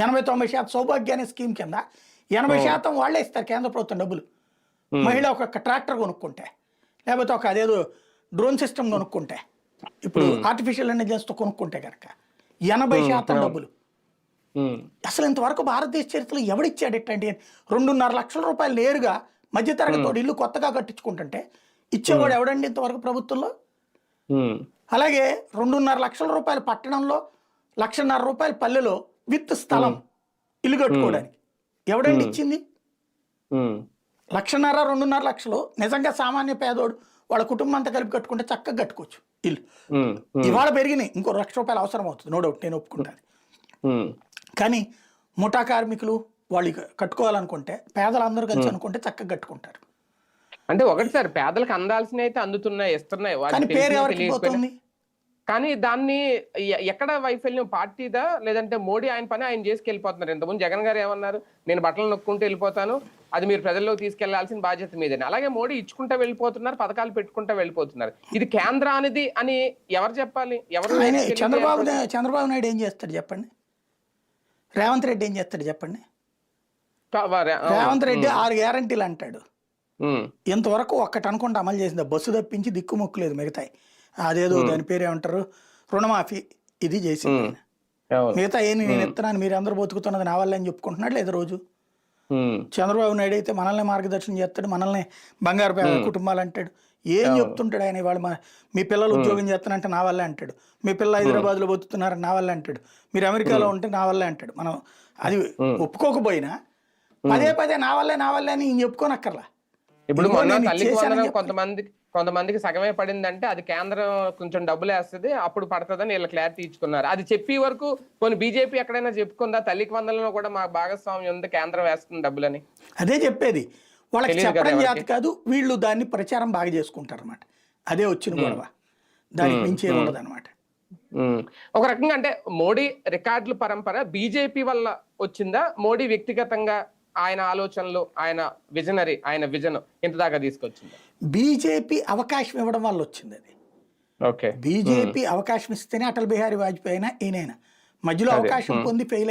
ఎనభై తొంభై శాతం సౌభాగ్య అనే స్కీమ్ కింద ఎనభై శాతం వాళ్ళే ఇస్తారు కేంద్ర ప్రభుత్వం డబ్బులు. మహిళ ఒక ట్రాక్టర్ కొనుక్కుంటే లేకపోతే ఒక అదేదో డ్రోన్ సిస్టమ్ కొనుక్కుంటే ఇప్పుడు ఆర్టిఫిషియల్ ఇంటెలిజెన్స్తో కొనుక్కుంటే కనుక ఎనభై శాతం డబ్బులు. అసలు ఇంతవరకు భారతదేశ చరిత్రలో ఎవడిచ్చాడు ఇట్లాంటి రెండున్నర లక్షల రూపాయలు నేరుగా మధ్యతరగతి వాడు ఇల్లు కొత్తగా కట్టించుకుంటుంటే ఇచ్చేవాడు ఎవడండి ఇంతవరకు ప్రభుత్వంలో? అలాగే రెండున్నర లక్షల రూపాయలు పట్టణంలో లక్షన్నర రూపాయలు పల్లెలో విత్ స్థలం ఇల్లు కట్టుకోవడానికి ఎవడండి ఇచ్చింది? లక్షన్నర రెండున్నర లక్షలు. నిజంగా సామాన్య పేదోడు వాళ్ళ కుటుంబం అంతా కలిపి కట్టుకుంటే చక్కగా కట్టుకోవచ్చు ఇల్లు. ఇవాళ పెరిగినాయి. ఇంకో లక్ష రూపాయలు అవసరం అవుతుంది. నో డౌట్ నేను ఒప్పుకుంటాను. కానీ ముఠా కార్మికులు వాళ్ళు కట్టుకోవాలనుకుంటే పేదలందరూ కలిసి అనుకుంటే చక్కగా కట్టుకుంటారు. అంటే ఒకటి సార్ పేదలకు అందాల్సినవి అయితే అందుతున్నాయి ఇస్తున్నాయి. కానీ పేరు ఎవరికి. పోతుంది? కానీ దాన్ని ఎక్కడ వైఫల్యం? పార్టీదా? లేదంటే మోడీ ఆయన పని ఆయన చేసుకెళ్ళిపోతున్నారు. ఇంతకుముందు జగన్ గారు ఏమన్నారు? నేను బట్టలు నొక్కుంటూ వెళ్ళిపోతాను. అది మీరు ప్రజల్లోకి తీసుకెళ్ళాల్సిన బాధ్యత మీదని? అలాగే మోడీ ఇచ్చుకుంటా వెళ్ళిపోతున్నారు పథకాలు పెట్టుకుంటా వెళ్ళిపోతున్నారు. ఇది కేంద్రానిది అని ఎవరు చెప్పాలి? ఎవరు చంద్రబాబు చంద్రబాబు నాయుడు ఏం చేస్తాడు చెప్పండి? రేవంత్ రెడ్డి ఏం చేస్తాడు చెప్పండి? రేవంత్ రెడ్డి ఆరు గ్యారంటీలు అంటాడు. ఇంతవరకు ఒక్కటి అనుకుంటే అమలు చేసింది బస్సు తప్పించి దిక్కుమొక్కు లేదు మిగతాయి. అదేదో దాని పేరు ఏమంటారు రుణమాఫీ ఇది చేసింది. అవును. మిగతా ఏంది నేను ఇస్తున్నాను మీరు అందరూ బతుకుతున్నది నా వల్ల అని చెప్పుకుంటున్నాడు లేదా రోజు? చంద్రబాబు నాయుడు అయితే మనల్ని మార్గదర్శనం చేస్తాడు మనల్ని బంగారు కుటుంబాలు అంటాడు. ఏం చెప్తుంటాడు ఆయన ఇవాళ మా- పిల్లలు ఉద్యోగం చేస్తానంటే నా వల్లే అంటాడు. మీ పిల్లలు హైదరాబాద్లో బతుకుతున్నారని నా వల్లే అంటాడు. మీరు అమెరికాలో ఉంటే నా వల్లే అంటాడు. మనం అది ఒప్పుకోకపోయినా పదే పదే నా వల్లే నా వల్లే అని చెప్పుకోనక్కర్లా. ఇప్పుడు కొంతమంది కొంతమందికి సగమే పడిందంటే అది కేంద్రం కొంచెం డబ్బులు వేస్తుంది అప్పుడు పడుతుందని వీళ్ళ క్లారిటీ ఇచ్చుకున్నారు. అది చెప్పి వరకు కొన్ని బీజేపీ ఎక్కడైనా చెప్పుకుందా? తల్లికి వందనంలో కూడా మాకు భాగస్వామ్యం ఉంది కేంద్రం వేస్తుంది డబ్బులని. అదే చెప్పేది. వాళ్ళకి చెప్పడం. జాతి కాదు వీళ్ళు దాన్ని ప్రచారం బాగా చేసుకుంటారు అనమాట అదే వచ్చిన గొడవ. దానికి మించి ఉండదు అనమాట. ఒక రకంగా అంటే మోడీ రికార్డుల పరంపర బీజేపీ వల్ల వచ్చిందా? మోడీ వ్యక్తిగతంగా ఆయన ఆలోచనలు ఆయన విజనరీ ఆయన విజన్ ఇంత దాకా తీసుకొచ్చిందా? బీజేపీ అవకాశం ఇవ్వడం వల్ల వచ్చింది అది. ఓకే. బీజేపీ అవకాశం ఇస్తేనే అటల్ బిహారీ వాజ్పేయి అయినా ఈయనైనా. మధ్యలో అవకాశం పొంది ఫెయిల్